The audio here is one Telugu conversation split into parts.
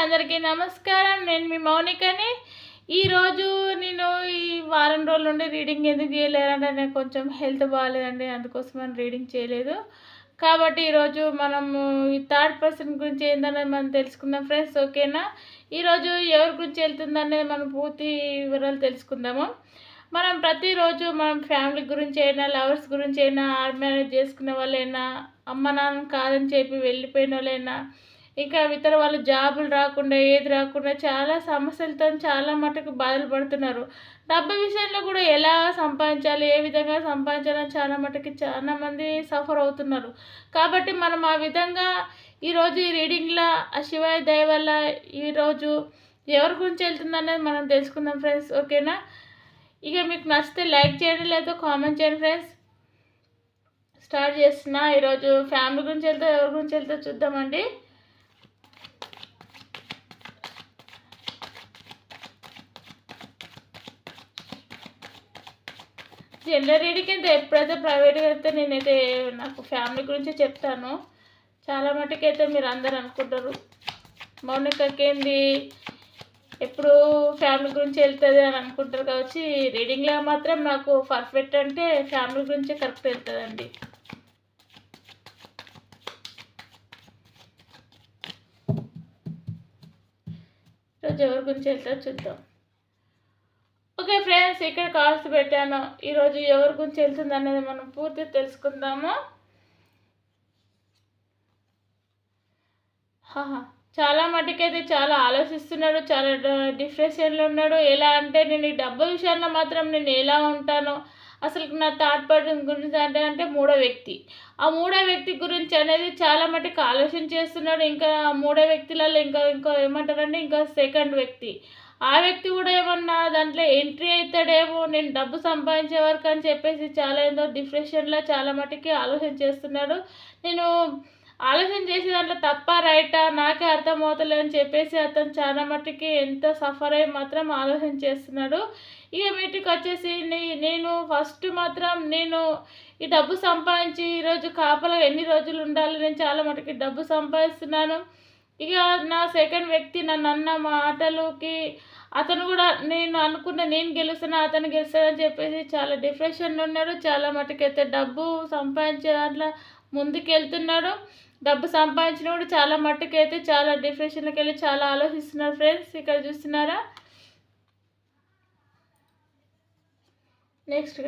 అందరికీ నమస్కారం. నేను మీ మౌనికని. ఈరోజు నేను ఈ వారం రోజుల నుండి రీడింగ్ ఎందుకు చేయలేదంటే నేను కొంచెం హెల్త్ బాగాలేదండి అందుకోసం మనం రీడింగ్ చేయలేదు. కాబట్టి ఈరోజు మనము ఈ థర్డ్ పర్సన్ గురించి ఏందనేది మనం తెలుసుకుందాం ఫ్రెండ్స్ ఓకేనా? ఈరోజు ఎవరి గురించి వెళ్తుందనేది మనం పూర్తి వివరాలు తెలుసుకుందాము. మనం ప్రతిరోజు మనం ఫ్యామిలీ గురించి అయినా లవర్స్ గురించి అయినా మ్యారేజ్ చేసుకునే వాళ్ళైనా అమ్మ నాన్న కాదని చెప్పి వెళ్ళిపోయిన వాళ్ళైనా ఇంకా ఇతర వాళ్ళు జాబులు రాకుండా ఏది రాకుండా చాలా సమస్యలతో చాలా మటుకు బాధలు పడుతున్నారు. డబ్బు విషయంలో కూడా ఎలా సంపాదించాలి ఏ విధంగా సంపాదించాలని చాలా మటుకు చాలామంది సఫర్ అవుతున్నారు. కాబట్టి మనం ఆ విధంగా ఈరోజు ఈ రీడింగ్లో ఆ శివాయ దయ వల్ల ఈరోజు ఎవరి గురించి వెళ్తుందనేది మనం తెలుసుకుందాం ఫ్రెండ్స్ ఓకేనా ఇక మీకు నచ్చితే లైక్ చేయండి లేదా కామెంట్ చేయండి ఫ్రెండ్స్ స్టార్ట్ చేస్తున్నా. ఈరోజు ఫ్యామిలీ గురించి వెళ్తే ఎవరి గురించి వెళ్తే చూద్దామండి. జనరల్ రీడింగ్ అయితే ఎప్పుడైతే ప్రైవేట్గా అయితే నేనైతే నాకు ఫ్యామిలీ గురించి చెప్తాను. చాలా మటుకు అయితే మీరు అందరు అనుకుంటారు. మౌనికకి ఏంది ఎప్పుడు ఫ్యామిలీ గురించి వెళ్తుంది అని అనుకుంటారు కావచ్చు రీడింగ్లో మాత్రం నాకు పర్ఫెక్ట్ అంటే ఫ్యామిలీ గురించి కరెక్ట్ వెళ్తుందండి. ఈరోజు ఎవరి గురించి వెళ్తారో చూద్దాం. ఓకే ఫ్రెండ్స్ ఇక్కడ కార్డ్స్ పెట్టాను. ఈరోజు ఎవరి గురించి వెళ్తుంది అనేది మనం పూర్తి తెలుసుకుందాము. హాహా చాలా మటుకైతే చాలా ఆలోచిస్తున్నాడు చాలా డిప్రెషన్లో ఉన్నాడు. ఎలా అంటే నేను ఈ డబ్బు విషయంలో మాత్రం నేను ఎలా ఉంటానో? అసలు నా థర్డ్ పర్సన్ గురించి అంటే అంటే మూడో వ్యక్తి. ఆ మూడో వ్యక్తి గురించి అనేది చాలా మటుకు ఆలోచన చేస్తున్నాడు. ఇంకా మూడో వ్యక్తులలో ఇంకా ఇంకా ఏమంటారంటే ఇంకా సెకండ్ వ్యక్తి. ఆ వ్యక్తి కూడా ఏమన్నా దాంట్లో ఎంట్రీ అవుతాడేమో నేను డబ్బు సంపాదించే వరకు అని చెప్పేసి చాలా ఏందో డిప్రెషన్లో చాలా మటుకి ఆలోచన చేస్తున్నాడు. నేను ఆలోచన చేసే దాంట్లో తప్ప రైటా? నాకే అర్థమవుతలే అని చెప్పేసి అతను చాలా మట్టుకి ఎంతో సఫర్ అయ్యి మాత్రం ఆలోచన చేస్తున్నాడు. ఇక వీటికి వచ్చేసి నేను ఫస్ట్ మాత్రం నేను ఈ డబ్బు సంపాదించి ఈరోజు కాపలా ఎన్ని రోజులు ఉండాలి? నేను చాలా మటుకి డబ్బు సంపాదిస్తున్నాను. ఇక నా సెకండ్ వ్యక్తి నన్ను అన్న మాటలకి అతను కూడా నేను అనుకున్న నేను గెలుస్తున్నా అతను గెలుస్తాడని చెప్పేసి చాలా డిప్రెషన్లో ఉన్నాడు. చాలా మటుకైతే డబ్బు సంపాదించే దాంట్లో ముందుకు వెళ్తున్నాడు డబ్బు సంపాదించిన కూడా చాలా మట్టుకైతే చాలా డిప్రెషన్లోకి వెళ్ళి చాలా ఆలోచిస్తున్నారు ఫ్రెండ్స్ ఇక్కడ చూస్తున్నారా? నెక్స్ట్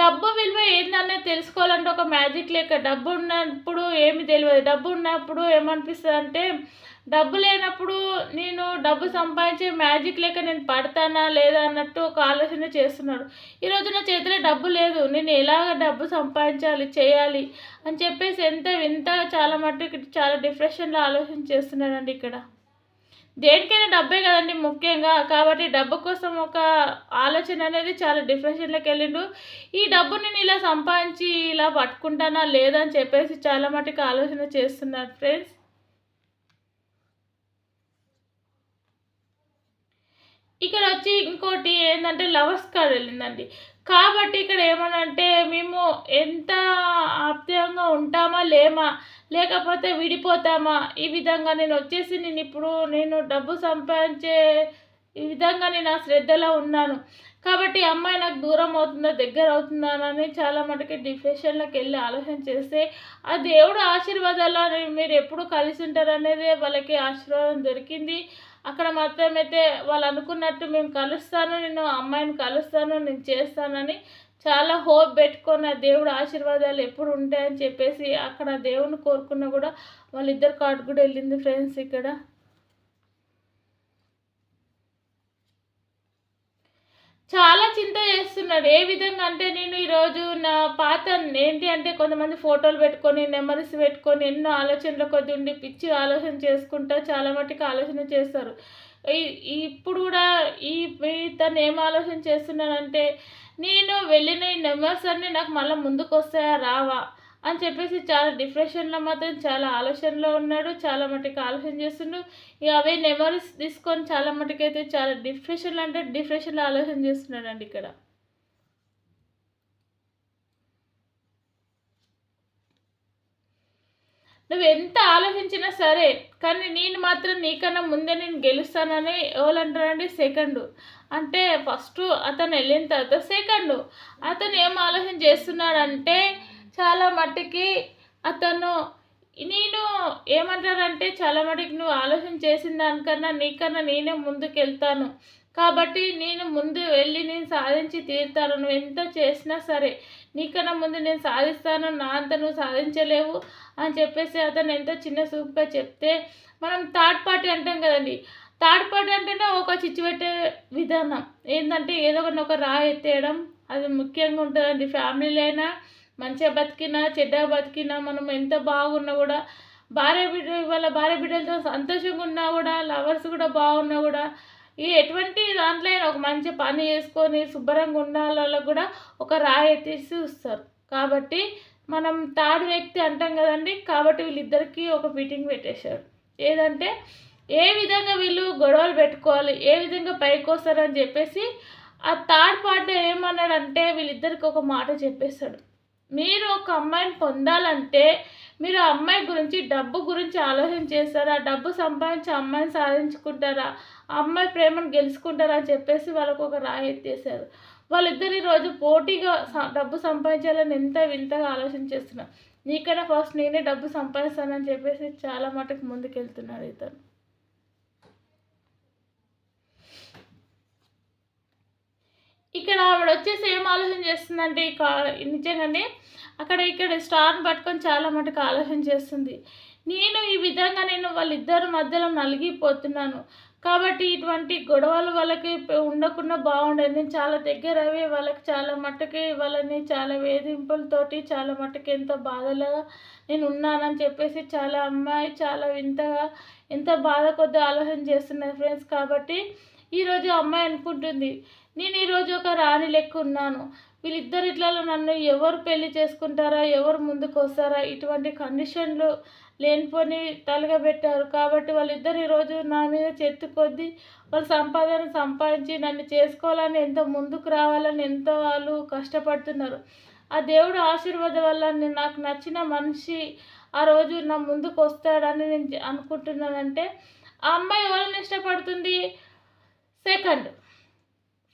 డబ్బు విలువ ఏందనేది తెలుసుకోవాలంటే ఒక మ్యాజిక్ లెక్క. డబ్బు ఉన్నప్పుడు ఏమి తెలియదు. డబ్బు ఉన్నప్పుడు ఏమనిపిస్తుంది అంటే డబ్బు లేనప్పుడు నేను డబ్బు సంపాదించే మ్యాజిక్ లెక్క నేను పడతానా లేదా అన్నట్టు ఒక ఆలోచన చేస్తున్నాడు. ఈరోజు నా చేతిలో డబ్బు లేదు. నేను ఎలాగ డబ్బు సంపాదించాలి చేయాలి అని చెప్పేసి ఎంత వింతగా చాలా మట్టుకు చాలా డిప్రెషన్లో ఆలోచన చేస్తున్నాడండి ఇక్కడ. దేనికైనా డబ్బే కదండి ముఖ్యంగా. కాబట్టి డబ్బు కోసం ఒక ఆలోచన అనేది చాలా డిప్రెషన్లోకి వెళ్ళిండు ఈ డబ్బు నేను ఇలా సంపాదించి ఇలా పట్టుకుంటానా లేదా అని చెప్పేసి చాలా మటుకు ఆలోచన చేస్తున్నారు ఫ్రెండ్స్. ఇక్కడ వచ్చి ఇంకోటి ఏంటంటే లవర్స్ కార్డ్ వెళ్ళిందండి. కాబట్టి ఇక్కడ ఏమనంటే మేము ఎంత ఆప్యాయంగా ఉంటామా లేమా లేకపోతే విడిపోతామా? ఈ విధంగా నేను వచ్చేసి నేను ఇప్పుడు నేను డబ్బు సంపాదించే ఈ విధంగా నేను ఆ శ్రద్ధలో ఉన్నాను. కాబట్టి అమ్మాయి నాకు దూరం అవుతుందా దగ్గర అవుతుందా అని చాలా మటుకు డిప్రెషన్లోకి వెళ్ళి ఆలోచన చేస్తే ఆ దేవుడు ఆశీర్వాదాలు మీరు ఎప్పుడు కలిసి ఉంటారు అనేది వాళ్ళకి ఆశీర్వాదం దొరికింది. అక్కడ మాత్రం అయితే వాళ్ళు అనుకున్నట్టు మేము కలుస్తాను నేను అమ్మాయిని కలుస్తాను నేను చేస్తానని చాలా హోప్ పెట్టుకొని ఆ దేవుడు ఆశీర్వాదాలు ఎప్పుడు ఉంటాయని చెప్పేసి అక్కడ దేవుని కోరుకున్నా కూడా వాళ్ళిద్దరు కాటు కూడా వెళ్ళింది ఫ్రెండ్స్ ఇక్కడ. చాలా చింత చేస్తున్నాడు. ఏ విధంగా అంటే నేను ఈరోజు నా పాత ఏంటి అంటే కొంతమంది ఫోటోలు పెట్టుకొని నెంబర్స్ పెట్టుకొని ఎన్నో ఆలోచనల కొద్ది ఉండి పిచ్చి ఆలోచన చేసుకుంటా చాలా మట్టుకు ఆలోచన చేస్తారు. ఇప్పుడు కూడా ఈ ఈ తను ఏం ఆలోచన చేస్తున్నానంటే నేను వెళ్ళిన ఈ నెంబర్స్ అన్నీ నాకు మళ్ళీ ముందుకు వస్తాయా రావా? అని చెప్పేసి చాలా డిప్రెషన్లో మాత్రం చాలా ఆలోచనలో ఉన్నాడు. చాలా మటుకు ఆలోచన చేస్తుండు. ఇక అవే నెమరీస్ తీసుకొని చాలా మటుకు అయితే చాలా డిప్రెషన్లో అంటే డిప్రెషన్లో ఆలోచన చేస్తున్నాడు అండి ఇక్కడ. నువ్వు ఎంత ఆలోచించినా సరే కానీ నేను మాత్రం నీకన్నా ముందే నేను గెలుస్తానని ఎవరంటారండి సెకండ్. అంటే ఫస్ట్ అతను వెళ్ళిన తర్వాత సెకండ్. అతను ఏం ఆలోచన చేస్తున్నాడంటే చాలా మట్టుకి అతను నేను ఏమంటారంటే చాలా మటుకు నువ్వు ఆలోచన చేసిన దానికన్నా నీకన్నా నేనే ముందుకు వెళ్తాను కాబట్టి నేను ముందు వెళ్ళి నేను సాధించి తీరుతాను. నువ్వు ఎంత చేసినా సరే నీకన్నా ముందు నేను సాధిస్తాను నా అంత నువ్వు సాధించలేవు అని చెప్పేసి అతను ఎంతో చిన్న సూపుగా చెప్తే మనం థర్డ్ పార్టీ అంటాం కదండి. థర్డ్ పార్టీ అంటేనే ఒక చిచ్చు పెట్టే విధానం. ఏంటంటే ఏదో ఒకటి ఒక రాయి ఎత్తేయడం అది ముఖ్యంగా ఉంటుందండి. ఫ్యామిలీలో అయినా మంచిగా బతికినా చెడ్డగా బతికినా మనం ఎంత బాగున్నా కూడా భార్య బిడ్డ వాళ్ళ భార్య బిడ్డలతో సంతోషంగా ఉన్నా కూడా లవర్స్ కూడా బాగున్నా కూడా ఈ ఎటువంటి దాంట్లో ఒక మంచి పని చేసుకొని శుభ్రంగా ఉండాలలో కూడా ఒక రాయి ఎత్తేసి చూస్తారు. కాబట్టి మనం తాడు వ్యక్తి అంటాం కదండి కాబట్టి వీళ్ళిద్దరికీ ఒక మీటింగ్ పెట్టేశారు. ఏదంటే ఏ విధంగా వీళ్ళు గొడవలు పెట్టుకోవాలి ఏ విధంగా పైకి వస్తారని చెప్పేసి ఆ థర్డ్ పార్ట్ ఏమన్నాడంటే వీళ్ళిద్దరికి ఒక మాట చెప్పేశాడు. మీరు ఒక అమ్మాయిని పొందాలంటే మీరు ఆ అమ్మాయి గురించి డబ్బు గురించి ఆలోచన చేస్తారా? డబ్బు సంపాదించి అమ్మాయిని సాధించుకుంటారా? ఆ అమ్మాయి ప్రేమను గెలుచుకుంటారా అని చెప్పేసి వాళ్ళకు ఒక రాయి ఎత్తేసారు వాళ్ళిద్దరు ఈరోజు పోటీగా డబ్బు సంపాదించాలని ఎంత వింతగా ఆలోచన చేస్తున్నారు. నీకైనా ఫస్ట్ నేనే డబ్బు సంపాదిస్తానని చెప్పేసి చాలా మటుకు ముందుకెళ్తున్నాడు ఇతను. ఇక్కడ ఆవిడ వచ్చేసి ఏం ఆలోచన చేస్తుందంటే నిజంగానే అక్కడ ఇక్కడ స్టార్ని పట్టుకొని చాలా మటుకు ఆలోచన చేస్తుంది. నేను ఈ విధంగా నేను వాళ్ళిద్దరి మధ్యలో నలిగిపోతున్నాను. కాబట్టి ఇటువంటి గొడవలు వాళ్ళకి ఉండకుండా బాగుండేది. నేను చాలా దగ్గర అవి వాళ్ళకి చాలా మట్టుకి వాళ్ళని చాలా వేధింపులతోటి చాలా మట్టుకి ఎంతో బాధలో నేను ఉన్నానని చెప్పేసి చాలా అమ్మాయి చాలా వింతగా ఎంత బాధ కొద్ది ఆలోచన చేస్తున్నారు ఫ్రెండ్స్. కాబట్టి ఈరోజు అమ్మాయి అనుకుంటుంది నేను ఈరోజు ఒక రాణి లెక్క ఉన్నాను. వీళ్ళిద్దరు ఇట్లలో నన్ను ఎవరు పెళ్ళి చేసుకుంటారా ఎవరు ముందుకు వస్తారా ఇటువంటి కండిషన్లు లేనిపోని తలగబెట్టారు. కాబట్టి వాళ్ళిద్దరు ఈరోజు నా మీద చెట్టు కొద్దీ వాళ్ళ సంపాదన సంపాదించి నన్ను చేసుకోవాలని ఎంతో ముందుకు రావాలని ఎంతో వాళ్ళు కష్టపడుతున్నారు. ఆ దేవుడు ఆశీర్వాదం వల్ల నేను నాకు నచ్చిన మనిషి ఆ రోజు నా ముందుకు వస్తాడని నేను అనుకుంటున్నానంటే ఆ అమ్మాయి ఎవరిని ఇష్టపడుతుంది? సెకండ్.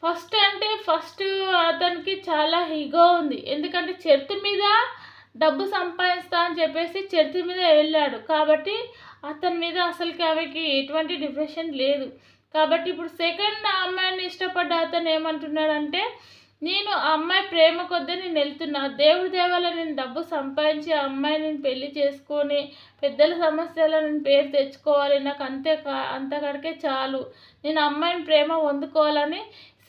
ఫస్ట్ అంటే ఫస్ట్ అతనికి చాలా హీగో ఉంది. ఎందుకంటే చర్తి మీద డబ్బు సంపాదిస్తా అని చెప్పేసి చర్చి మీద వెళ్ళాడు. కాబట్టి అతని మీద అసలుకి ఆమెకి ఎటువంటి డిప్రెషన్ లేదు. కాబట్టి ఇప్పుడు సెకండ్ అమ్మాయిని ఇష్టపడ్డ అతను ఏమంటున్నాడంటే నేను ఆ అమ్మాయి ప్రేమ కొద్దీ నేను వెళ్తున్నా. దేవుడి దేవాల నేను డబ్బు సంపాదించి ఆ అమ్మాయిని నేను పెళ్ళి చేసుకొని పెద్దల సమస్యలో నేను పేరు తెచ్చుకోవాలి. నాకు అంతే అంతకడికే చాలు. నేను అమ్మాయిని ప్రేమ పొందుకోవాలని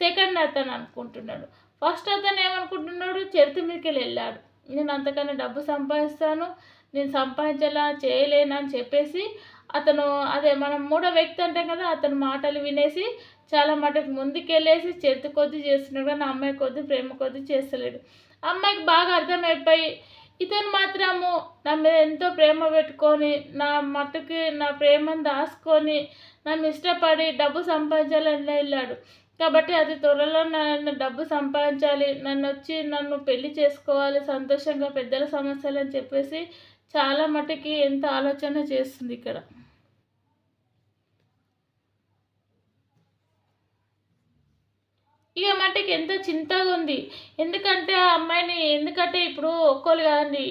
సెకండ్ అతను అనుకుంటున్నాడు. ఫస్ట్ అతను ఏమనుకుంటున్నాడు? చరిత్ర మీదకి వెళ్ళాడు. నేను అంతకన్నా డబ్బు సంపాదిస్తాను నేను సంపాదించేలా చేయలేను అని చెప్పేసి అతను అదే మనం మూడో వ్యక్తి అంటాం కదా అతను మాటలు వినేసి చాలా మటుకు ముందుకెళ్ళేసి చేతి కొద్ది చేస్తున్నాడు కానీ అమ్మాయి కొద్ది ప్రేమ కొద్ది చేస్తలేడు. అమ్మాయికి బాగా అర్థమైపోయి ఇతను మాత్రము నా మీద ఎంతో ప్రేమ పెట్టుకొని నా మట్టుకి నా ప్రేమను దాచుకొని నన్ను ఇష్టపడి డబ్బు సంపాదించాలని వెళ్ళాడు. కాబట్టి అది త్వరలో నన్ను డబ్బు సంపాదించాలి నన్ను వచ్చి నన్ను పెళ్ళి చేసుకోవాలి సంతోషంగా పెద్దల సమస్యలు అని చెప్పేసి చాలా మటుకి ఎంత ఆలోచన చేస్తుంది ఇక్కడ? ఇక మటుకి ఎంతో చింతగా ఉంది. ఎందుకంటే ఆ అమ్మాయిని ఎందుకంటే ఇప్పుడు ఒక్కోళ్ళు కాదండి.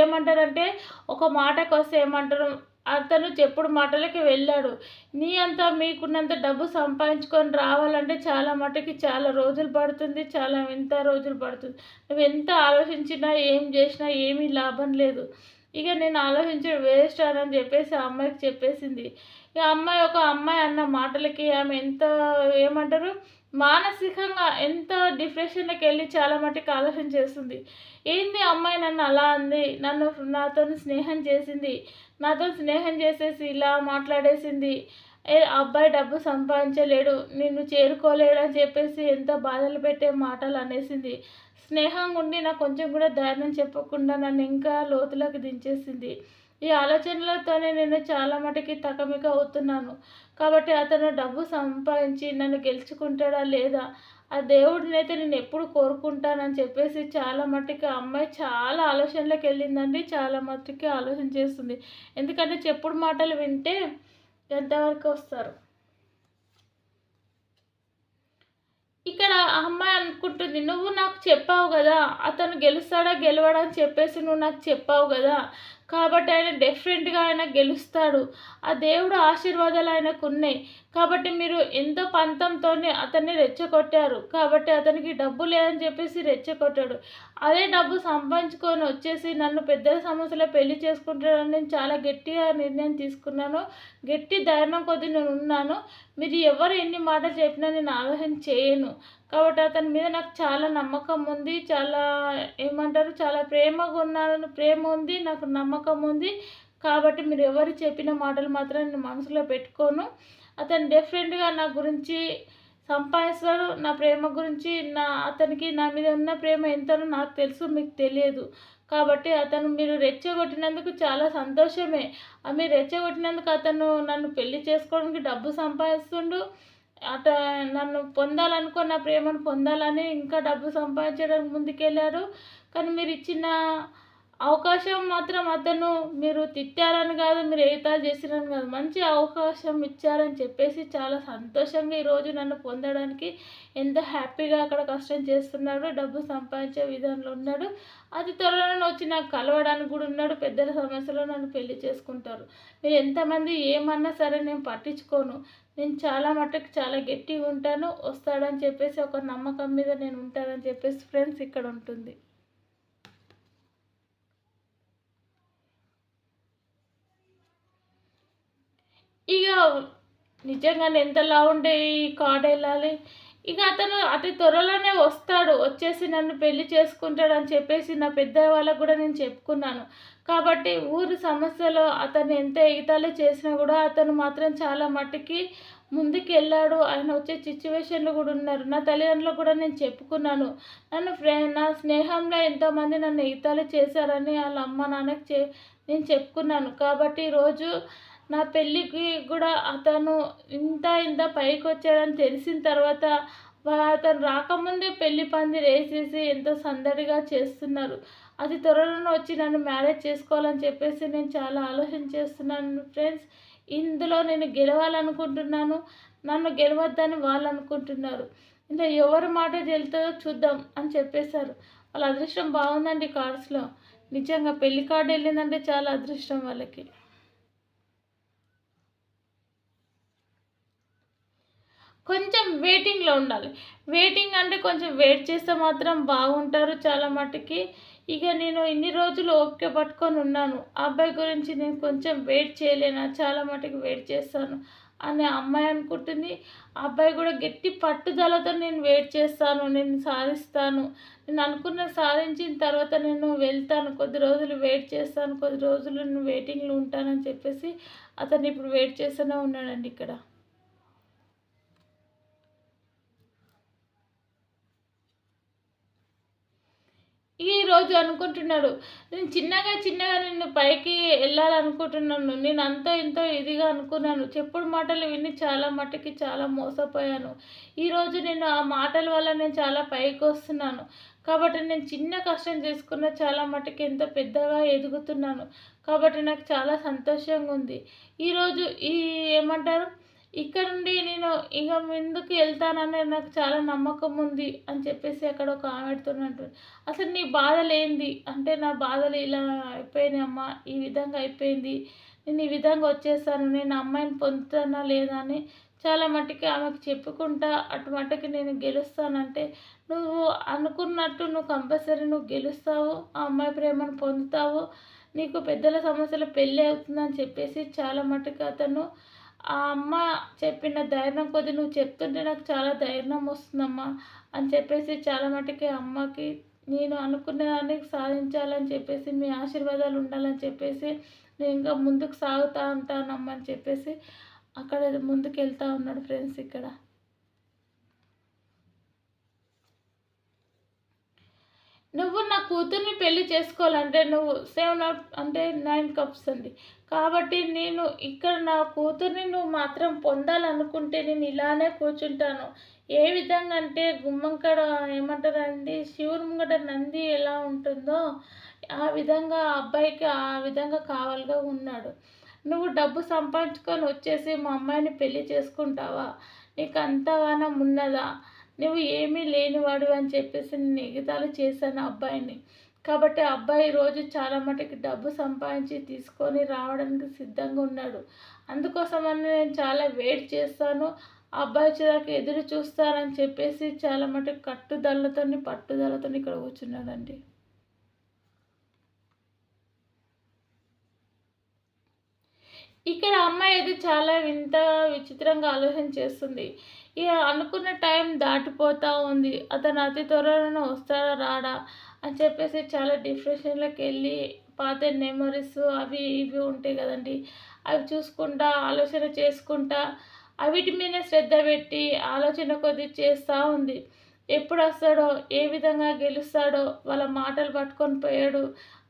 ఏమంటారంటే ఒక మాటకు వస్తే ఏమంటారు? అతను చెప్పుడు మాటలకి వెళ్ళాడు. నీ అంతా మీకున్నంత డబ్బు సంపాదించుకొని రావాలంటే చాలా మటుకి చాలా రోజులు పడుతుంది. చాలా ఎంత రోజులు పడుతుంది. నువ్వు ఎంత ఆలోచించినా ఏం చేసినా ఏమీ లాభం లేదు. ఇక నేను ఆలోచించడం వేస్ట్ అని చెప్పేసి ఆ అమ్మాయికి చెప్పేసింది. ఇక అమ్మాయి ఒక అమ్మాయి అన్న మాటలకి ఆమె ఎంత ఏమంటారు? మానసికంగా ఎంత డిప్రెషన్లోకి వెళ్ళి చాలా మటుకు ఆలోచన చేస్తుంది. ఏంది అమ్మాయి నన్ను అలా అంది? నన్ను నాతో స్నేహం చేసింది. నాతో స్నేహం చేసేసి ఇలా మాట్లాడేసింది. ఏ అబ్బాయి డబ్బు సంపాదించలేడు నిన్ను చేరుకోలేడు అని చెప్పేసి ఎంతో బాధలు పెట్టే మాటలు అనేసింది. స్నేహంగా ఉండి నాకు కొంచెం కూడా ధైర్యం చెప్పకుండా నన్ను ఇంకా లోతులోకి దించేసింది. ఈ ఆలోచనలతోనే నేను చాలా మటుకి తకమిక అవుతున్నాను. కాబట్టి అతను డబ్బు సంపాదించి నన్ను గెలుచుకుంటాడా లేదా? ఆ దేవుడిని అయితే నేను ఎప్పుడు కోరుకుంటానని చెప్పేసి చాలా మట్టుకి ఆ అమ్మాయి చాలా ఆలోచనలోకి వెళ్ళిందండి. చాలా మట్టుకి ఆలోచన చేస్తుంది. ఎందుకంటే చెప్పుడు మాటలు వింటే ఎంతవరకు వస్తారు? ఇక్కడ ఆ అమ్మాయి అనుకుంటుంది నువ్వు నాకు చెప్పావు కదా అతను గెలుస్తాడా గెలవడా అని చెప్పేసి నువ్వు నాకు చెప్పావు కదా. కాబట్టి ఆయన డిఫరెంట్గా ఆయన గెలుస్తాడు. ఆ దేవుడు ఆశీర్వాదాలు ఆయనకు ఉన్నాయి. కాబట్టి మీరు ఎంతో పంతంతోనే అతన్ని రెచ్చగొట్టారు. కాబట్టి అతనికి డబ్బు లేదని చెప్పేసి రెచ్చగొట్టాడు. అదే డబ్బు సంపాదించుకొని వచ్చేసి నన్ను పెద్దల సమస్యలో పెళ్ళి చేసుకుంటాడని నేను చాలా గట్టిగా నిర్ణయం తీసుకున్నాను. గట్టి ధైర్యం కొద్దీ నేను ఉన్నాను. మీరు ఎవరు ఎన్ని మాటలు చెప్పినా నేను ఆలోచన చేయను. కాబట్టి అతని మీద నాకు చాలా నమ్మకం ఉంది. చాలా ఏమంటారు? చాలా ప్రేమగా ఉన్నాను. ప్రేమ ఉంది. నాకు నమ్మకం ఉంది. కాబట్టి మీరు ఎవరు చెప్పిన మాటలు మాత్రం నేను మనసులో పెట్టుకోను. అతను డిఫరెంట్గా నా గురించి సంపాదిస్తాడు నా ప్రేమ గురించి నా అతనికి నా మీద ఉన్న ప్రేమ ఎంతనో నాకు తెలుసు మీకు తెలియదు. కాబట్టి అతను మీరు రెచ్చగొట్టినందుకు చాలా సంతోషమే. మీరు రెచ్చగొట్టినందుకు అతను నన్ను పెళ్ళి చేసుకోవడానికి డబ్బు సంపాదిస్తుండు. అట నన్ను పొందాలనుకున్న ప్రేమను పొందాలని ఇంకా డబ్బు సంపాదించడానికి ముందుకెళ్ళారు కానీ మీరు ఇచ్చిన అవకాశం మాత్రం అతను మీరు తిట్టారని కాదు మీరు ఏతా చేసిరని కాదు. మంచి అవకాశం ఇచ్చారని చెప్పేసి చాలా సంతోషంగా ఈరోజు నన్ను పొందడానికి ఎంత హ్యాపీగా అక్కడ కష్టం చేస్తున్నాడు డబ్బు సంపాదించే విధానంలో ఉన్నాడు. అతి త్వరలో వచ్చి నాకు కలవడానికి కూడా ఉన్నాడు. పెద్దల సమస్యలో నన్ను పెళ్ళి చేసుకుంటారు. మీరు ఎంతమంది ఏమన్నా సరే నేను పట్టించుకోను. నేను చాలా మటుకు చాలా గట్టిగా ఉంటాను. వస్తాడని చెప్పేసి ఒక నమ్మకం మీద నేను ఉంటానని చెప్పేసి ఫ్రెండ్స్ ఇక్కడ ఉంటుంది. ఇక నిజంగానే ఎంతలా ఉండే ఈ కార్డు వెళ్ళాలి. ఇక అతను అతి త్వరలోనే వస్తాడు వచ్చేసి నన్ను పెళ్ళి చేసుకుంటాడని చెప్పేసి నా పెద్ద వాళ్ళకు కూడా నేను చెప్పుకున్నాను. కాబట్టి ఊరి సమస్యలో అతను ఎంత ఎగితాలే చేసినా కూడా అతను మాత్రం చాలా మట్టుకి ముందుకెళ్ళాడు. ఆయన వచ్చే సిచ్యువేషన్లు కూడా ఉన్నారు. నా తల్లిదండ్రులకు కూడా నేను చెప్పుకున్నాను. నన్ను ఫ్రె నా స్నేహంలో ఎంతోమంది నన్ను ఎగితాలు చేశారని వాళ్ళ అమ్మ నాన్నకి చె నేను చెప్పుకున్నాను. కాబట్టి ఈరోజు నా పెళ్ళికి కూడా అతను ఇంత ఇంత పైకి వచ్చాడని తెలిసిన తర్వాత అతను రాకముందే పెళ్ళి పందిరి వేసేసి ఎంతో సందడిగా చేస్తున్నారు. అది త్వరలో వచ్చి నన్ను మ్యారేజ్ చేసుకోవాలని చెప్పేసి నేను చాలా ఆలోచన చేస్తున్నాను ఫ్రెండ్స్. ఇందులో నేను గెలవాలనుకుంటున్నాను. నన్ను గెలవద్దని వాళ్ళు అనుకుంటున్నారు. ఇంకా ఎవరి మాట తెలుతుందో చూద్దాం అని చెప్పేశారు. వాళ్ళ అదృష్టం బాగుందండి కార్డ్స్లో నిజంగా పెళ్ళి కార్డు వెళ్ళిందంటే చాలా అదృష్టం వాళ్ళకి. కొంచెం వెయిటింగ్లో ఉండాలి. వెయిటింగ్ అంటే కొంచెం వెయిట్ చేస్తే మాత్రం బాగుంటారు చాలా మట్టుకి ఇక నేను ఇన్ని రోజులు ఓపిక పట్టుకొని ఉన్నాను. అబ్బాయి గురించి నేను కొంచెం వెయిట్ చేయలేనా? చాలా మటుకు వెయిట్ చేస్తాను అని అమ్మాయి అనుకుంటుంది. అబ్బాయి కూడా గట్టి పట్టుదలతో నేను వెయిట్ చేస్తాను నేను సాధిస్తాను. నేను అనుకున్న సాధించిన తర్వాత నేను వెళ్తాను. కొద్ది రోజులు వెయిట్ చేస్తాను కొద్ది రోజులు నేను వెయిటింగ్లో ఉంటానని చెప్పేసి అతను ఇప్పుడు వెయిట్ చేస్తూనే ఉన్నాడండి ఇక్కడ. ఈరోజు అనుకుంటున్నాడు. నేను చిన్నగా చిన్నగా నిన్ను పైకి వెళ్ళాలనుకుంటున్నాను. నేను అంతో ఎంతో ఇదిగా అనుకున్నాను. చెప్పుడు మాటలు విని చాలా మట్టుకి చాలా మోసపోయాను. ఈరోజు నేను ఆ మాటల వల్ల నేను చాలా పైకి వస్తున్నాను. కాబట్టి నేను చిన్న కష్టం చేసుకున్న చాలా మట్టుకు ఎంతో పెద్దగా ఎదుగుతున్నాను. కాబట్టి నాకు చాలా సంతోషంగా ఉంది. ఈరోజు ఈ ఏమంటారు? ఇక్కడ నుండి నేను ఇక ముందుకు వెళ్తానని నాకు చాలా నమ్మకం ఉంది అని చెప్పేసి అక్కడ ఒక ఆమెడుతున్నట్టు అసలు నీ బాధలు ఏంది? అంటే నా బాధలు ఇలా అయిపోయినాయి అమ్మ ఈ విధంగా అయిపోయింది. నేను ఈ విధంగా వచ్చేసాను నేను అమ్మాయిని పొందుతానా లేదా అని చాలా మట్టుకి ఆమెకు చెప్పుకుంటా అటు మట్టుకి నేను గెలుస్తానంటే నువ్వు అనుకున్నట్టు నువ్వు కంపల్సరీ నువ్వు గెలుస్తావు ఆ అమ్మాయి ప్రేమను పొందుతావు. నీకు పెద్దల సమస్యలు పెళ్ళి అవుతుందని చెప్పేసి చాలా మట్టుకు అతను ఆ అమ్మ చెప్పిన ధైర్యం కొద్ది నువ్వు చెప్తుంటే నాకు చాలా ధైర్యం వస్తుందమ్మా అని చెప్పేసి చాలా మటుకి అమ్మకి నేను అనుకున్న దాన్ని సాధించాలని చెప్పేసి మీ ఆశీర్వాదాలు ఉండాలని చెప్పేసి నేను ఇంకా ముందుకు సాగుతూ ఉంటానమ్మ అని చెప్పేసి అక్కడ ముందుకు వెళ్తూ ఉన్నాడు ఫ్రెండ్స్ ఇక్కడ. నువ్వు నా కూతుర్ని పెళ్ళి చేసుకోవాలంటే నువ్వు సెవెన్ అవుట్ అంటే నైన్ కప్స్ అండి. కాబట్టి నేను ఇక్కడ నా కూతుర్ని నువ్వు మాత్రం పొందాలనుకుంటే నేను ఇలానే కూర్చుంటాను. ఏ విధంగా అంటే గుమ్మంకడ ఏమంటారండి శివుని ముంగట నంది ఎలా ఉంటుందో ఆ విధంగా ఆ అబ్బాయికి ఆ విధంగా కావాలిగా ఉన్నాడు. నువ్వు డబ్బు సంపాదించుకొని వచ్చేసి మా అమ్మాయిని పెళ్ళి చేసుకుంటావా? నీకు అంతగానం ఉన్నదా? నువ్వు ఏమీ లేనివాడు అని చెప్పేసి నేను ఎగతాలు చేశాను అబ్బాయిని. కాబట్టి అబ్బాయి రోజు చాలా మటుకు డబ్బు సంపాదించి తీసుకొని రావడానికి సిద్ధంగా ఉన్నాడు. అందుకోసమని నేను చాలా వెయిట్ చేస్తాను. ఆ అబ్బాయి వచ్చేదాకా ఎదురు చూస్తానని చెప్పేసి చాలా మటుకు కట్టుదలతో పట్టుదలతో ఇక్కడ కూర్చున్నాడండి. ఇక్కడ అమ్మాయి అయితే చాలా వింత విచిత్రంగా ఆలోచన చేస్తుంది. ఇక అనుకున్న టైం దాటిపోతూ ఉంది. అతను అతి త్వరలోనే వస్తాడా రాడా అని చెప్పేసి చాలా డిప్రెషన్లోకి వెళ్ళి పాత మెమరీస్ అవి ఇవి ఉంటాయి కదండి. అవి చూసుకుంటా ఆలోచన చేసుకుంటా అవిటి మీద శ్రద్ధ పెట్టి ఆలోచన కొద్ది చేస్తూ ఉంది. ఎప్పుడు వస్తాడో ఏ విధంగా గెలుస్తాడో వాళ్ళ మాటలు పట్టుకొని పోయాడు.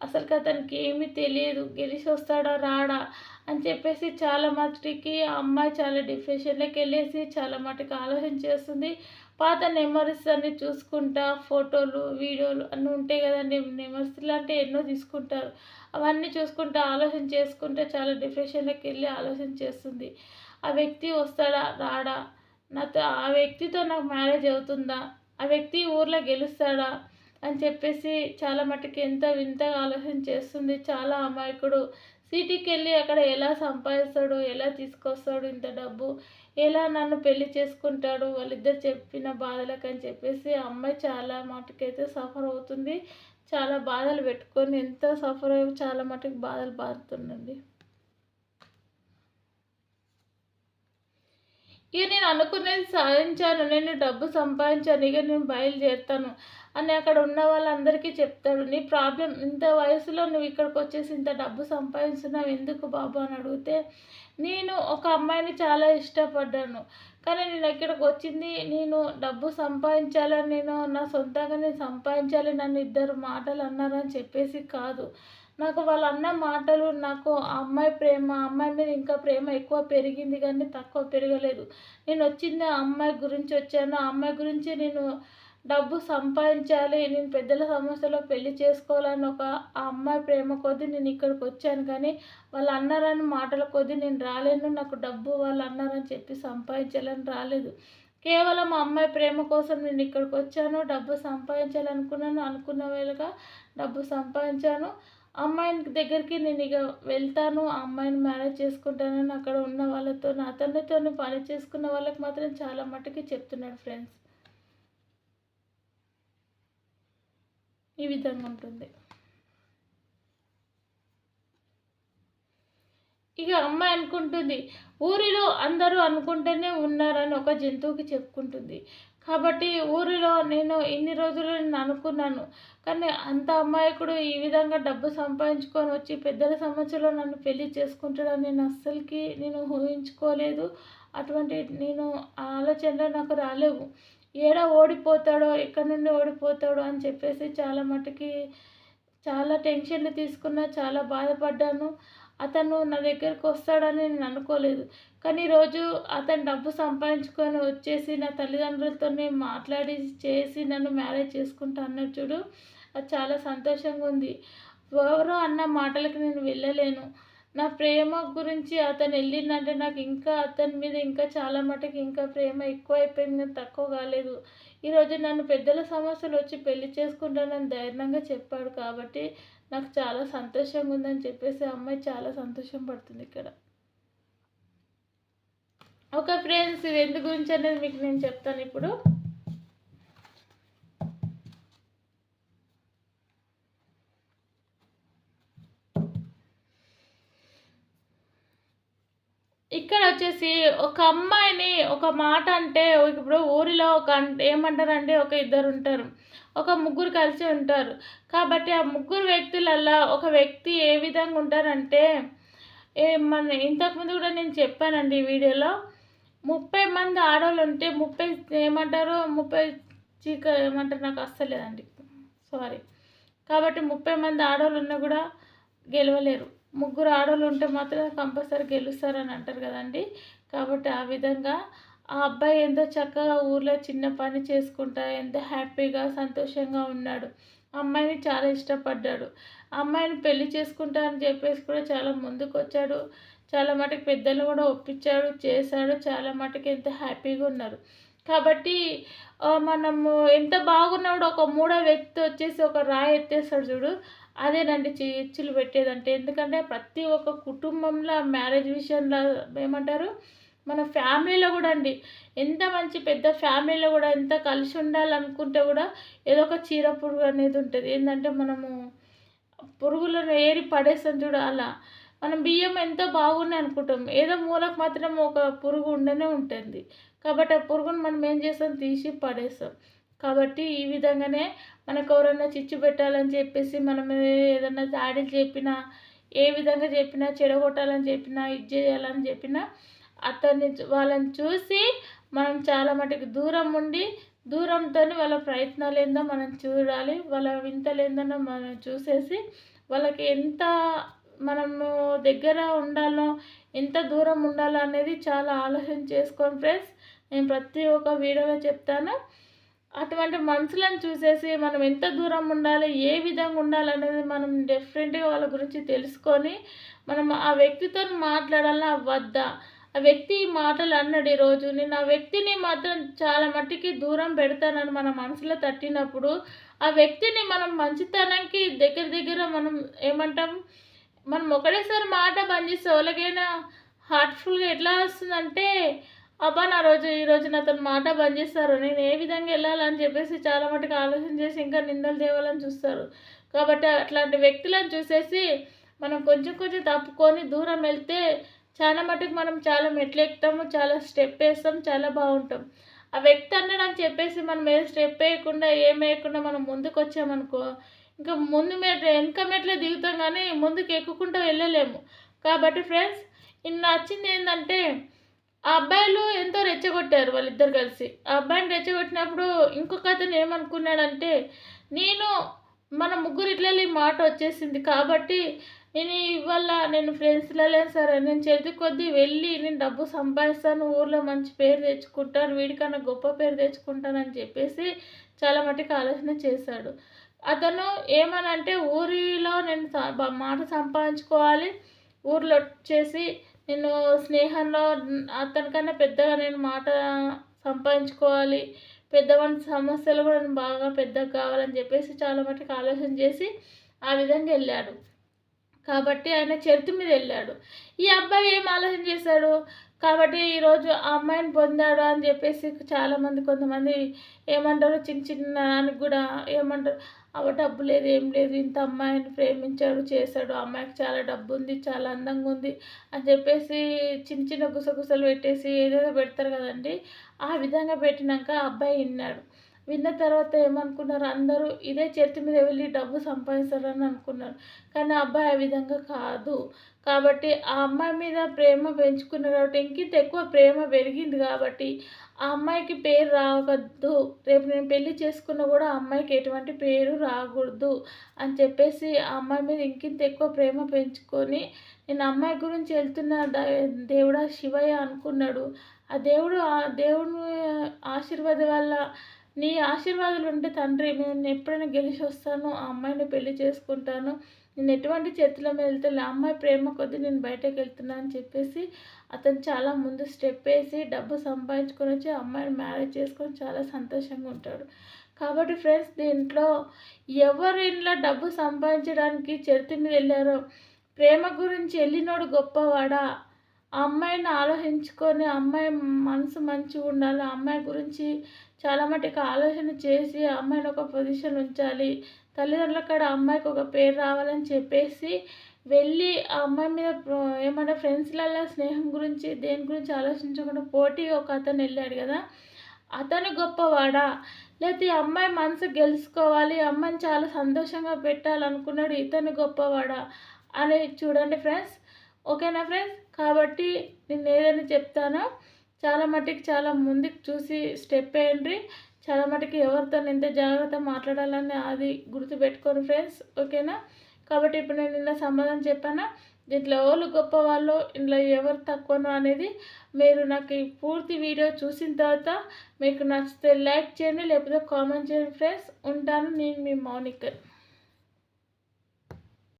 అసలుకి అతనికి ఏమీ తెలియదు. గెలిచి వస్తాడా రాడా అని చెప్పేసి చాలా మటుకి ఆ అమ్మాయి చాలా డిప్రెషన్లోకి వెళ్ళేసి చాలా మటుకు ఆలోచన చేస్తుంది. పాత మెమరీస్ అన్ని చూసుకుంటా ఫోటోలు వీడియోలు అన్నీ ఉంటాయి కదండి. నెమర్స్ లాంటివి ఎన్నో తీసుకుంటారు. అవన్నీ చూసుకుంటా ఆలోచన చేసుకుంటే చాలా డిప్రెషన్లోకి వెళ్ళి ఆలోచన చేస్తుంది. ఆ వ్యక్తి వస్తాడా? రాడా? నాతో ఆ వ్యక్తితో నాకు మ్యారేజ్ అవుతుందా? ఆ వ్యక్తి ఊర్లో గెలుస్తాడా? అని చెప్పేసి చాలా మటుకు ఎంత వింతగా ఆలోచన చేస్తుంది. చాలా అమాయకుడు సిటీకి వెళ్ళి అక్కడ ఎలా సంపాదిస్తాడు ఎలా తీసుకొస్తాడు ఇంత డబ్బు ఎలా నన్ను పెళ్ళి చేసుకుంటాడు వాళ్ళిద్దరు చెప్పిన బాధలకు అని చెప్పేసి అమ్మాయి చాలా మటుకైతే సఫర్ అవుతుంది. చాలా బాధలు పెట్టుకొని ఎంత సఫర్ అయ్యి చాలా మటుకు బాధలు బారుతుందండి ఇక నేను అనుకునేది సాధించాను నేను డబ్బు సంపాదించాను ఇక నేను బయలుదేరుతాను అని అక్కడ ఉన్న వాళ్ళందరికీ చెప్తాడు. నీ ప్రాబ్లం ఇంత వయసులో నువ్వు ఇక్కడికి వచ్చేసి ఇంత డబ్బు సంపాదిస్తున్నావు ఎందుకు బాబు అని అడిగితే నేను ఒక అమ్మాయిని చాలా ఇష్టపడ్డాను. కానీ నేను ఇక్కడికి వచ్చింది నేను డబ్బు సంపాదించాలని నేను నా సొంతంగా నేను సంపాదించాలి నన్ను ఇద్దరు మాటలు అన్నారని చెప్పేసి కాదు. నాకు వాళ్ళ అన్న మాటలు నాకు ఆ అమ్మాయి ప్రేమ అమ్మాయి మీద ఇంకా ప్రేమ ఎక్కువ పెరిగింది కానీ తక్కువ పెరగలేదు. నేను వచ్చింది ఆ అమ్మాయి గురించి వచ్చాను. ఆ అమ్మాయి గురించి నేను డబ్బు సంపాదించాలి నేను పెద్దల సమస్యలో పెళ్ళి చేసుకోవాలని ఒక ఆ అమ్మాయి ప్రేమ కొద్దీ నేను ఇక్కడికి వచ్చాను కానీ వాళ్ళు అన్నారని మాటల కొద్దీ నేను రాలేను. నాకు డబ్బు వాళ్ళు అన్నారని చెప్పి సంపాదించాలని రాలేదు. కేవలం ఆ అమ్మాయి ప్రేమ కోసం నేను ఇక్కడికి వచ్చాను. డబ్బు సంపాదించాలనుకున్నాను. అనుకున్న వేళగా డబ్బు సంపాదించాను. అమ్మాయి దగ్గరికి నేను ఇక వెళ్తాను ఆ అమ్మాయిని మ్యారేజ్ చేసుకుంటానని అక్కడ ఉన్న వాళ్ళతో నా అతనితో పని చేసుకున్న వాళ్ళకి మాత్రం చాలా మట్టుకి చెప్తున్నాడు ఫ్రెండ్స్ ఈ విధంగా ఉంటుంది. ఇక అమ్మాయి అనుకుంటుంది ఊరిలో అందరూ అనుకుంటూనే ఉన్నారని ఒక జంతువుకి చెప్పుకుంటుంది. కాబట్టి ఊరిలో నేను ఇన్ని రోజులు నేను అనుకున్నాను. కానీ అంత అమాయకుడు ఈ విధంగా డబ్బు సంపాదించుకొని వచ్చి పెద్దల సమస్యలో నన్ను పెళ్ళి చేసుకుంటాడని నేను అస్సలకి నేను ఊహించుకోలేదు. అటువంటి నేను ఆలోచనలు నాకు రాలేవు. ఏడ ఓడిపోతాడో ఎక్కడి నుండి ఓడిపోతాడో అని చెప్పేసి చాలా మటుకి చాలా టెన్షన్లు తీసుకున్నా చాలా బాధపడ్డాను. అతను నా దగ్గరకు వస్తాడని నేను అనుకోలేదు. కానీ ఈరోజు అతను డబ్బు సంపాదించుకొని వచ్చేసి నా తల్లిదండ్రులతో మాట్లాడి చేసి నన్ను మ్యారేజ్ చేసుకుంటా అన్నాడు చూడు. అది చాలా సంతోషంగా ఉంది. ఎవరో అన్న మాటలకి నేను వెళ్ళలేను. నా ప్రేమ గురించి అతను వెళ్ళిందంటే నాకు ఇంకా అతని మీద ఇంకా చాలా మటుకు ఇంకా ప్రేమ ఎక్కువ అయిపోయింది తక్కువ కాలేదు. ఈరోజు నన్ను పెద్దల సమస్యలు వచ్చి పెళ్ళి చేసుకుంటానని ధైర్యంగా చెప్పాడు కాబట్టి నాకు చాలా సంతోషంగా ఉందని చెప్పేసి అమ్మాయి చాలా సంతోషం పడుతుంది ఇక్కడ. ఓకే ఫ్రెండ్స్ ఇది ఎందు గురించి అనేది మీకు నేను చెప్తాను ఇప్పుడు. ఇక్కడ వచ్చేసి ఒక అమ్మాయిని ఒక మాట అంటే ఇప్పుడు ఊరిలో ఒక ఏమంటారంటే ఒక ఇద్దరు ఉంటారు ఒక ముగ్గురు కలిసి ఉంటారు. కాబట్టి ఆ ముగ్గురు వ్యక్తులల్లో ఒక వ్యక్తి ఏ విధంగా ఉంటారంటే ఏ మన ఇంతకుముందు కూడా నేను చెప్పానండి ఈ వీడియోలో ముప్పై మంది ఆడవాళ్ళు ఉంటే ముప్పై ఏమంటారు? ముప్పై చీక ఏమంటారు? నాకు అస్సలేదండి సారీ కాబట్టి ముప్పై మంది ఆడవాళ్ళు ఉన్నా కూడా గెలవలేరు. ముగ్గురు ఆడవాళ్ళు ఉంటే మాత్రం కంపల్సరీ గెలుస్తారని అంటారు కదండి. కాబట్టి ఆ విధంగా ఆ అబ్బాయి ఎంతో చక్కగా ఊర్లో చిన్న పని చేసుకుంటా ఎంతో హ్యాపీగా సంతోషంగా ఉన్నాడు. అమ్మాయిని చాలా ఇష్టపడ్డాడు. అమ్మాయిని పెళ్ళి చేసుకుంటా అని చెప్పేసి కూడా చాలా ముందుకు వచ్చాడు చాలా మటుకు పెద్దలు కూడా ఒప్పించాడు చేశాడు. చాలా మటుకు ఎంత హ్యాపీగా ఉన్నారు. కాబట్టి మనము ఎంత బాగున్నాడు ఒక మూడో వ్యక్తి వచ్చేసి ఒక రాయి ఎత్తేస్తాడు చూడు. అదేనండి చిచ్చులు పెట్టేదంటే. ఎందుకంటే ప్రతి ఒక్క కుటుంబంలో మ్యారేజ్ విషయంలో ఏమంటారు? మన ఫ్యామిలీలో కూడా అండి. ఎంత మంచి పెద్ద ఫ్యామిలీలో కూడా ఎంత కలిసి ఉండాలనుకుంటే కూడా ఏదో ఒక చీర పురుగు అనేది ఉంటుంది. ఏంటంటే మనము పురుగులను ఏరి పడేస్తాం చూడ అలా. మనం బియ్యం ఎంతో బాగున్నాయి అనుకుంటాం. ఏదో మూలకు మాత్రం ఒక పురుగు ఉండనే ఉంటుంది. కాబట్టి ఆ పురుగును మనం ఏం చేస్తాం? తీసి పడేస్తాం. కాబట్టి ఈ విధంగానే మనకు ఎవరైనా చిచ్చు పెట్టాలని చెప్పేసి మనం ఏదైనా దాడి చెప్పినా ఏ విధంగా చెప్పినా చెడగొట్టాలని చెప్పినా ఇది చేయాలని చెప్పినా అతన్ని వాళ్ళని చూసి మనం చాలా మటుకు దూరం ఉండి దూరంతో వాళ్ళ ప్రయత్నాలు ఏందో మనం చూడాలి వాళ్ళ వింతలు ఏందో మనం చూసేసి వాళ్ళకి ఎంత మనము దగ్గర ఉండాలో ఎంత దూరం ఉండాలో అనేది చాలా ఆలోచన చేసుకోండి ఫ్రెండ్స్. నేను ప్రతి ఒక్క వీడియోలో చెప్తాను. అటువంటి మనుషులను చూసేసి మనం ఎంత దూరం ఉండాలి ఏ విధంగా ఉండాలనేది మనం డెఫినెట్గా వాళ్ళ గురించి తెలుసుకొని మనం ఆ వ్యక్తితో మాట్లాడాలా? వద్దా? వ్యక్తి మాటలు అన్నాడు ఈరోజు. నేను ఆ వ్యక్తిని మాత్రం చాలా మట్టికి దూరం పెడతానని మన మనసులో తట్టినప్పుడు ఆ వ్యక్తిని మనం మంచితనానికి దగ్గర దగ్గర మనం ఏమంటాం? మనం ఒకటేసారి మాట బంద్ చేస్తే వాళ్ళకైనా హార్ట్ఫుల్గా ఎట్లా వస్తుందంటే అబ్బా నా రోజు ఈ రోజు నాతో మాట బంద్ చేస్తారు. నేను ఏ విధంగా వెళ్ళాలని చెప్పేసి చాలా మటుకు ఆలోచన చేసి ఇంకా నిందలు తేవాలని చూస్తారు. కాబట్టి అట్లాంటి వ్యక్తులను చూసేసి మనం కొంచెం కొంచెం తప్పుకొని దూరం వెళ్తే చాలా మటుకు మనం చాలా మెట్లు ఎక్కుతాము చాలా స్టెప్ వేస్తాం చాలా బాగుంటాం. ఆ వ్యక్తి అన్నాడని చెప్పేసి మనం ఏ స్టెప్ వేయకుండా ఏం వేయకుండా మనం ముందుకు వచ్చామనుకో ఇంకా ముందు మెట్ వెనక మెట్లే దిగుతాం కానీ ముందుకు ఎక్కుకుంటూ వెళ్ళలేము. కాబట్టి ఫ్రెండ్స్ ఇన్ని నచ్చింది ఏంటంటే ఆ అబ్బాయిలు ఎంతో రెచ్చగొట్టారు వాళ్ళిద్దరు కలిసి. ఆ అబ్బాయిని రెచ్చగొట్టినప్పుడు ఇంకొక అతను ఏమనుకున్నాడంటే నేను మన ముగ్గురు ఇట్లా మాట వచ్చేసింది కాబట్టి నేను ఇవాళ నేను ఫ్రెండ్స్లలో సరే నేను చేతి కొద్దీ వెళ్ళి నేను డబ్బు సంపాదిస్తాను ఊర్లో మంచి పేరు తెచ్చుకుంటాను వీడికన్నా గొప్ప పేరు తెచ్చుకుంటానని చెప్పేసి చాలా మటుకు ఆలోచన చేశాడు. అతను ఏమనంటే ఊరిలో నేను మాట సంపాదించుకోవాలి ఊర్లో వచ్చేసి నేను స్నేహంలో అతనికన్నా పెద్దగా నేను మాట సంపాదించుకోవాలి పెద్దవాడి సమస్యలు కూడా నేను బాగా పెద్దగా కావాలని చెప్పేసి చాలా మటుకు ఆలోచన చేసి ఆ విధంగా వెళ్ళాడు. కాబట్టి ఆయన చరిత్ర మీద వెళ్ళాడు. ఈ అబ్బాయి ఏం ఆలోచన చేశాడు? కాబట్టి ఈరోజు ఆ అమ్మాయిని పొందాడు అని చెప్పేసి చాలామంది కొంతమంది ఏమంటారు? చిన్న చిన్న కూడా ఏమంటారు? అవ డబ్బు లేదు ఏం లేదు ఇంత అమ్మాయిని ప్రేమించాడు చేశాడు. అమ్మాయికి చాలా డబ్బు ఉంది చాలా అందంగా ఉంది అని చెప్పేసి చిన్న చిన్న గుసగుసలు పెట్టేసి ఏదేదో పెడతారు కదండి. ఆ విధంగా పెట్టినాక అబ్బాయి విన్నాడు. విన్న తర్వాత ఏమనుకున్నారు? అందరూ ఇదే చేతి మీద వెళ్ళి డబ్బు సంపాదిస్తారని అనుకున్నారు. కానీ అబ్బాయి ఆ విధంగా కాదు. కాబట్టి ఆ అమ్మాయి మీద ప్రేమ పెంచుకున్నారు కాబట్టి ఇంకింత ఎక్కువ ప్రేమ పెరిగింది కాబట్టి ఆ అమ్మాయికి పేరు రావద్దు. రేపు నేను పెళ్ళి చేసుకున్న కూడా ఆ అమ్మాయికి ఎటువంటి పేరు రాకూడదు అని చెప్పేసి ఆ అమ్మాయి మీద ఇంకింత ఎక్కువ ప్రేమ పెంచుకొని నేను అమ్మాయి గురించి వెళ్తున్న దేవుడా శివయ్య అనుకున్నాడు. ఆ దేవుడు ఆ దేవుని ఆశీర్వాదం వల్ల నీ ఆశీర్వాదాలు ఉంటే తండ్రి నేను ఎప్పుడైనా గెలిచి వస్తాను ఆ అమ్మాయిని పెళ్ళి చేసుకుంటాను. నేను ఎటువంటి చేతిలో మీద వెళ్తే ఆ అమ్మాయి ప్రేమ కొద్దీ నేను బయటకు వెళ్తున్నా అని చెప్పేసి అతను చాలా ముందు స్టెప్ వేసి డబ్బు సంపాదించుకొని వచ్చి అమ్మాయిని మ్యారేజ్ చేసుకొని చాలా సంతోషంగా ఉంటాడు. కాబట్టి ఫ్రెండ్స్ దీంట్లో ఎవరు ఇంట్లో డబ్బు సంపాదించడానికి చరిత్ర మీద వెళ్ళారో ప్రేమ గురించి వెళ్ళినోడు గొప్పవాడా? అమ్మాయిని ఆలోచించుకొని అమ్మాయి మనసు మంచిగా ఉండాలి ఆ అమ్మాయి గురించి చాలా మటుకు ఆలోచన చేసి ఆ అమ్మాయిని ఒక పొజిషన్ ఉంచాలి. తల్లిదండ్రుల కాడ అమ్మాయికి ఒక పేరు రావాలని చెప్పేసి వెళ్ళి ఆ అమ్మాయి మీద ఏమన్నా ఫ్రెండ్స్లలో స్నేహం గురించి దేని గురించి ఆలోచించకుండా పోటీ ఒక అతను వెళ్ళాడు కదా. అతను గొప్పవాడా? లేకపోతే అమ్మాయి మనసు గెలుచుకోవాలి అమ్మాయిని చాలా సంతోషంగా పెట్టాలనుకున్నాడు ఇతను గొప్పవాడా? అని చూడండి ఫ్రెండ్స్ ఓకేనా ఫ్రెండ్స్ కాబట్టి నేను ఏదైనా చెప్తానో చాలా మటుకు చాలా ముందుకు చూసి స్టెప్ వేయండి. చాలా మటుకు ఎవరితో ఎంత జాగ్రత్త మాట్లాడాలని అది గుర్తుపెట్టుకోను ఫ్రెండ్స్ ఓకేనా కాబట్టి ఇప్పుడు నేను నిన్న సమాధానం చెప్పానా? దీంట్లో ఎవరు గొప్ప వాళ్ళు ఇందులో ఎవరు తక్కువనో అనేది మీరు నాకు ఈ పూర్తి వీడియో చూసిన తర్వాత మీకు నచ్చితే లైక్ చేయండి లేకపోతే కామెంట్ చేయండి ఫ్రెండ్స్ ఉంటాను నేను మీ మౌనికర్